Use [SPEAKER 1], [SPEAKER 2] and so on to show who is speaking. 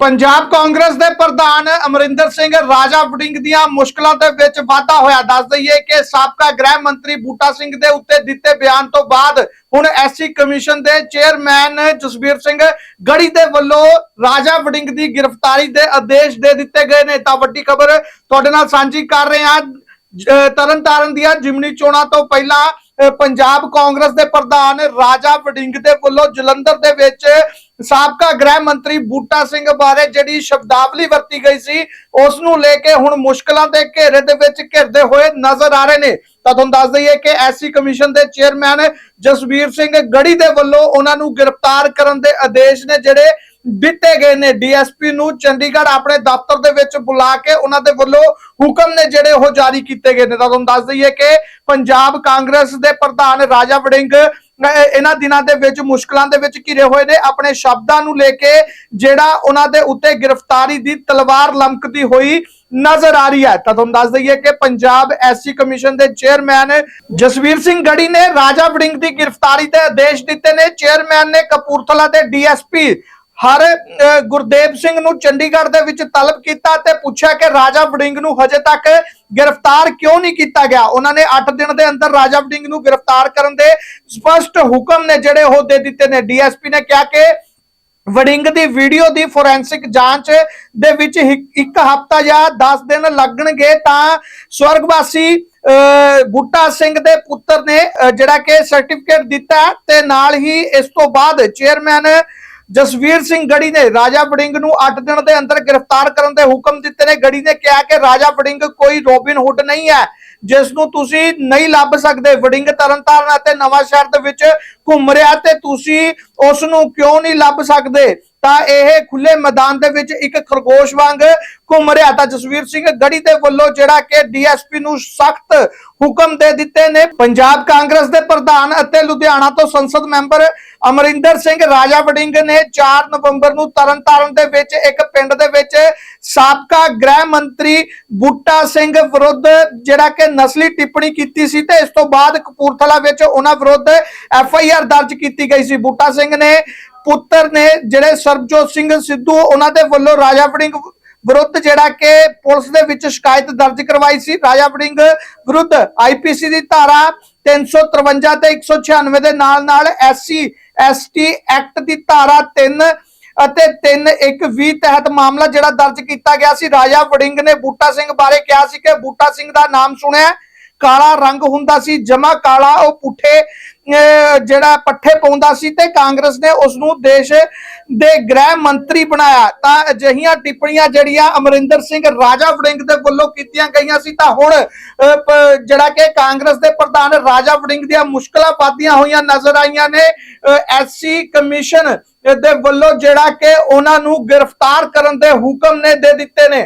[SPEAKER 1] ਪੰਜਾਬ ਕਾਂਗਰਸ ਦੇ ਪ੍ਰਧਾਨ ਅਮਰਿੰਦਰ ਸਿੰਘ ਰਾਜਾ ਵੜਿੰਗ ਦੀਆਂ ਮੁਸ਼ਕਲਾਂ ਦੇ ਵਿੱਚ ਵਾਧਾ ਹੋਇਆ। ਦੱਸ ਦਈਏ ਕਿ ਸਾਬਕਾ ਗ੍ਰਹਿ ਮੰਤਰੀ ਬੂਟਾ ਸਿੰਘ ਦੇ ਉੱਤੇ ਦਿੱਤੇ ਬਿਆਨ ਤੋਂ ਬਾਅਦ ਹੁਣ ਐਸਸੀ ਕਮਿਸ਼ਨ ਦੇ ਚੇਅਰਮੈਨ ਜਸਬੀਰ ਸਿੰਘ ਗੜੀ ਦੇ ਵੱਲੋਂ ਰਾਜਾ ਵੜਿੰਗ ਦੀ ਗ੍ਰਿਫਤਾਰੀ ਦੇ ਆਦੇਸ਼ ਦੇ ਦਿੱਤੇ ਗਏ ਨੇ। ਤਾਂ ਵੱਡੀ ਖਬਰ ਤੁਹਾਡੇ ਨਾਲ ਸਾਂਝੀ ਕਰ ਰਹੇ ਹਾਂ। ਜ- ਤਰਨਤਾਰਨ ਦੀਆਂ ਜਿਮਨੀ ਚੋਣਾਂ ਤੋਂ ਪਹਿਲਾਂ ਪੰਜਾਬ ਕਾਂਗਰਸ ਦੇ ਪ੍ਰਧਾਨ ਰਾਜਾ ਵੜਿੰਗ ਦੇ ਵੱਲੋਂ ਜਲੰਧਰ ਦੇ ਵਿੱਚ ਸਾਬਕਾ ਗ੍ਰਹਿ ਮੰਤਰੀ ਬੂਟਾ ਸਿੰਘ ਬਾਰੇ ਜਿਹੜੀ ਸ਼ਬਦਾਵਲੀ ਵਰਤੀ ਗਈ ਸੀ ਉਸ ਨੂੰ ਲੈ ਕੇ ਹੁਣ ਮੁਸ਼ਕਲਾਂ ਦੇ ਘੇਰੇ ਦੇ ਵਿੱਚ ਘਿਰਦੇ ਹੋਏ ਨਜ਼ਰ ਆ ਰਹੇ ਨੇ। ਤਾਂ ਤੁਹਾਨੂੰ ਦੱਸ ਦਈਏ ਕਿ ਐਸਸੀ ਕਮਿਸ਼ਨ ਦੇ ਚੇਅਰਮੈਨ ਜਸਵੀਰ ਸਿੰਘ ਗੜੀ ਦੇ ਵੱਲੋਂ ਉਹਨਾਂ ਨੂੰ ਗ੍ਰਿਫਤਾਰ ਕਰਨ ਦੇ ਆਦੇਸ਼ ਨੇ ਜਿਹੜੇ ਦਿੱਤੇ ਗਏ ਨੇ। ਡੀਐਸਪੀ ਨੂੰ ਚੰਡੀਗੜ੍ਹ ਆਪਣੇ ਦਫ਼ਤਰ ਦੇ ਵਿੱਚ ਬੁਲਾ ਕੇ ਉਹਨਾਂ ਦੇ ਵੱਲੋਂ ਹੁਕਮ ਨੇ ਜਿਹੜੇ ਉਹ ਜਾਰੀ ਕੀਤੇ ਗਏ ਨੇ। ਤਾਂ ਤੁਹਾਨੂੰ ਦੱਸ ਦਈਏ ਕਿ ਪੰਜਾਬ ਕਾਂਗਰਸ ਦੇ ਪ੍ਰਧਾਨ ਰਾਜਾ ਵੜਿੰਗ ਇਹਨਾਂ ਦਿਨਾਂ ਦੇ ਵਿੱਚ ਮੁਸ਼ਕਲਾਂ ਦੇ ਵਿੱਚ ਘਿਰੇ ਹੋਏ ਨੇ। ਆਪਣੇ ਸ਼ਬਦਾਂ ਨੂੰ ਲੈ ਕੇ ਜਿਹੜਾ ਉਹਨਾਂ ਦੇ ਉੱਤੇ ਗ੍ਰਿਫਤਾਰੀ ਦੀ ਤਲਵਾਰ ਲਮਕਦੀ ਹੋਈ ਨਜ਼ਰ ਆ ਰਹੀ ਹੈ। ਤਾਂ ਤੁਹਾਨੂੰ ਦੱਸ ਦਈਏ ਕਿ ਪੰਜਾਬ ਐਸਸੀ ਕਮਿਸ਼ਨ ਦੇ ਚੇਅਰਮੈਨ ਜਸਵੀਰ ਸਿੰਘ ਗੜੀ ਨੇ ਰਾਜਾ ਵੜਿੰਗ ਦੀ ਗ੍ਰਿਫਤਾਰੀ ਦੇ ਆਦੇਸ਼ ਦਿੱਤੇ ਨੇ। ਚੇਅਰਮੈਨ ਨੇ ਕਪੂਰਥਲਾ ਦੇ ਡੀਐਸਪੀ ਹਰ ਗੁਰਦੇਵ ਸਿੰਘ ਨੂੰ ਚੰਡੀਗੜ੍ਹ ਦੇ ਵਿੱਚ ਤਲਬ ਕੀਤਾ ਤੇ ਪੁੱਛਿਆ ਕਿ ਰਾਜਾ ਵੜਿੰਗ ਨੂੰ ਹਜੇ ਤੱਕ ਗ੍ਰਿਫਤਾਰ ਕਿਉਂ ਨਹੀਂ ਕੀਤਾ ਗਿਆ? ਉਹਨਾਂ ਨੇ 8 ਦਿਨ ਦੇ ਅੰਦਰ ਰਾਜਾ ਵੜਿੰਗ ਨੂੰ ਗ੍ਰਿਫਤਾਰ ਕਰਨ ਦੇ ਸਪਸ਼ਟ ਹੁਕਮ ਨੇ ਜਿਹੜੇ ਉਹ ਦੇ ਦਿੱਤੇ ਨੇ। ਡੀਐਸਪੀ ਨੇ ਕਿਹਾ ਕਿ ਵੜਿੰਗ ਦੀ ਵੀਡੀਓ ਦੀ ਫੋਰੈਂਸਿਕ ਜਾਂਚ ਦੇ ਵਿੱਚ ਇੱਕ- ਹਫ਼ਤਾ ਜਾਂ 10 ਦਿਨ ਲੱਗਣਗੇ ਤਾਂ ਸਵਰਗਵਾਸੀ ਅਹ, ਬੂਟਾ ਸਿੰਘ ਦੇ ਪੁੱਤਰ ਨੇ ਜਿਹੜਾ ਕਿ ਸਰਟੀਫਿਕੇਟ ਦਿੱਤਾ ਤੇ ਨਾਲ ਹੀ ਇਸ ਤੋਂ ਬਾਅਦ ਚੇਅਰਮੈਨ ਜਸਵੀਰ ਸਿੰਘ ਗੜੀ ਨੇ ਰਾਜਾ ਵੜਿੰਗ ਨੂੰ 8 ਦਿਨ ਦੇ ਅੰਦਰ ਗ੍ਰਿਫਤਾਰ ਕਰਨ ਦੇ ਹੁਕਮ ਦਿੱਤੇ ਨੇ। ਗੜੀ ਨੇ ਕਿਹਾ ਕਿ ਰਾਜਾ ਵੜਿੰਗ ਕੋਈ ਰੋਬਿਨ ਹੁੱਡ ਨਹੀਂ ਹੈ, ਜਿਸ ਨੂੰ ਤੁਸੀਂ ਨਹੀਂ ਲੱਭ ਸਕਦੇ। ਵੜਿੰਗ ਤਰਨਤਾਰਨ ਅਤੇ ਨਵਾਂ ਸ਼ਹਿਰ ਦੇ ਵਿੱਚ ਘੁੰਮ ਰਿਹਾ ਤੇ ਤੁਸੀਂ ਉਸ ਨੂੰ ਕਿਉਂ ਨਹੀਂ ਲੱਭ ਸਕਦੇ? ਤਾਂ ਇਹ ਖੁੱਲੇ ਮੈਦਾਨ ਦੇ ਵਿੱਚ ਇੱਕ ਖਰਗੋਸ਼ ਵਾਂਗ ਘੁੰਮ ਰਿਹਾ ਤਾਂ ਜਸਵੀਰ ਸਿੰਘ ਗੜੀ ਦੇ ਵੱਲੋਂ ਜਿਹੜਾ ਕਿ ਡੀਐਸਪੀ ਨੂੰ ਸਖਤ ਹੁਕਮ ਦੇ ਦਿੱਤੇ ਨੇ। ਪੰਜਾਬ ਕਾਂਗਰਸ ਦੇ ਪ੍ਰਧਾਨ ਅਤੇ ਲੁਧਿਆਣਾ ਤੋਂ ਸੰਸਦ ਮੈਂਬਰ ਅਮਰਿੰਦਰ ਸਿੰਘ ਰਾਜਾ ਵੜਿੰਗ ਨੇ 4 ਨਵੰਬਰ ਨੂੰ ਤਰਨਤਾਰਨ ਦੇ ਵਿੱਚ ਇੱਕ ਪਿੰਡ ਦੇ ਵਿੱਚ ਸਾਬਕਾ ਗ੍ਰਹਿ ਮੰਤਰੀ ਬੂਟਾ ਸਿੰਘ ਵਿਰੁੱਧ ਜਿਹੜਾ ਕਿ ਨਸਲੀ ਟਿੱਪਣੀ ਕੀਤੀ ਸੀ ਤੇ ਇਸ ਤੋਂ ਬਾਅਦ ਕਪੂਰਥਲਾ ਵਿੱਚ ਉਹਨਾਂ ਵਿਰੁੱਧ ਐਫ ਆਈ ਆਰ ਦਰਜ ਕੀਤੀ ਗਈ ਸੀ। ਬੂਟਾ ਸਿੰਘ ਨੇ ਪੁੱਤਰ ਨੇ ਜਿਹੜੇ ਸਰਬਜੋਤ ਸਿੰਘ ਸਿੱਧੂ, ਉਹਨਾਂ ਦੇ ਵੱਲੋਂ ਰਾਜਾ ਵੜਿੰਗ ਵਿਰੁੱਧ ਜਿਹੜਾ ਕਿ ਪੁਲਿਸ ਦੇ ਵਿੱਚ ਸ਼ਿਕਾਇਤ ਦਰਜ ਕਰਵਾਈ ਸੀ। ਰਾਜਾ ਵੜਿੰਗ ਵਿਰੁੱਧ ਆਈਪੀਸੀ ਦੀ ਧਾਰਾ 353 ਤੇ 196 ਦੇ ਨਾਲ ਨਾਲ ਐਸਸੀ, ਐਸਟੀ ਐਕਟ ਦੀ ਧਾਰਾ 3 ਅਤੇ 3 1 20 ਤਹਿਤ ਮਾਮਲਾ ਜਿਹੜਾ ਦਰਜ ਕੀਤਾ ਗਿਆ ਸੀ, ਰਾਜਾ ਵੜਿੰਗ ਨੇ ਬੂਟਾ ਸਿੰਘ ਬਾਰੇ ਕਿਹਾ ਸੀ ਕਿ ਬੂਟਾ ਸਿੰਘ ਦਾ ਨਾਮ ਸੁਣਿਆ ਕਾਲਾ ਰੰਗ ਹੁੰਦਾ ਸੀ ਜਮਾ ਕਾਲਾ ਉਹ ਪੁੱਠੇ ਜਿਹੜਾ ਪੱਠੇ ਪਾਉਂਦਾ ਸੀ ਤੇ ਕਾਂਗਰਸ ਨੇ ਉਸ ਨੂੰ ਦੇਸ਼ ਦੇ ਗ੍ਰਹਿ ਮੰਤਰੀ ਬਣਾਇਆ। ਤਾਂ ਅਜਿਹੀਆਂ ਟਿੱਪਣੀਆਂ ਜਿਹੜੀਆਂ ਅਮਰਿੰਦਰ ਸਿੰਘ ਰਾਜਾ ਵੜਿੰਗ ਦੇ ਵੱਲੋਂ ਕੀਤੀਆਂ ਗਈਆਂ ਸੀ, ਤਾਂ ਹੁਣ ਜਿਹੜਾ ਕਿ ਕਾਂਗਰਸ ਦੇ ਪ੍ਰਧਾਨ ਰਾਜਾ ਵੜਿੰਗ ਦੀਆਂ ਮੁਸ਼ਕਲਾਂ ਵਧਦੀਆਂ ਹੋਈਆਂ ਨਜ਼ਰ ਆਈਆਂ ਨੇ ਐਸਸੀ ਕਮਿਸ਼ਨ ਦੇ ਵੱਲੋਂ ਜਿਹੜਾ ਕਿ ਉਹਨਾਂ ਨੂੰ ਗ੍ਰਿਫਤਾਰ ਕਰਨ ਦੇ ਹੁਕਮ ਨੇ ਦੇ ਦਿੱਤੇ ਨੇ।